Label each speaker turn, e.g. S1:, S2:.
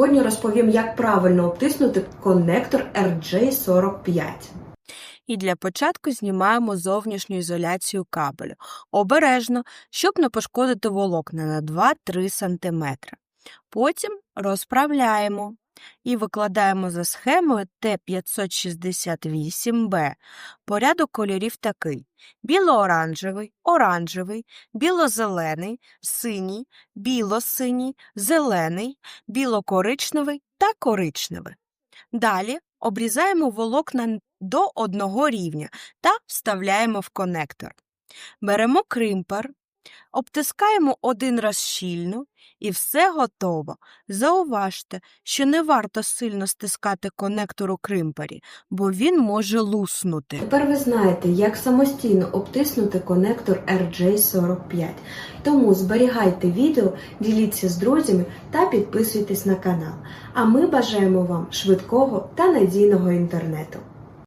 S1: сьогодні розповім, як правильно обтиснути коннектор RJ45.
S2: І для початку знімаємо зовнішню ізоляцію кабелю. Обережно, щоб не пошкодити волокна на 2-3 см. Потім розправляємо і викладаємо за схемою Т568Б. Порядок кольорів такий: біло-оранжевий, оранжевий, біло-зелений, синій, біло-синій, зелений, біло-коричневий та коричневий. Далі обрізаємо волокна до одного рівня та вставляємо в конектор. Беремо кримпер, обтискаємо один раз щільно і все готово. Зауважте, що не варто сильно стискати конектор у кримпері, бо він може луснути.
S1: Тепер ви знаєте, як самостійно обтиснути конектор RJ45. Тому зберігайте відео, діліться з друзями та підписуйтесь на канал. А ми бажаємо вам швидкого та надійного інтернету.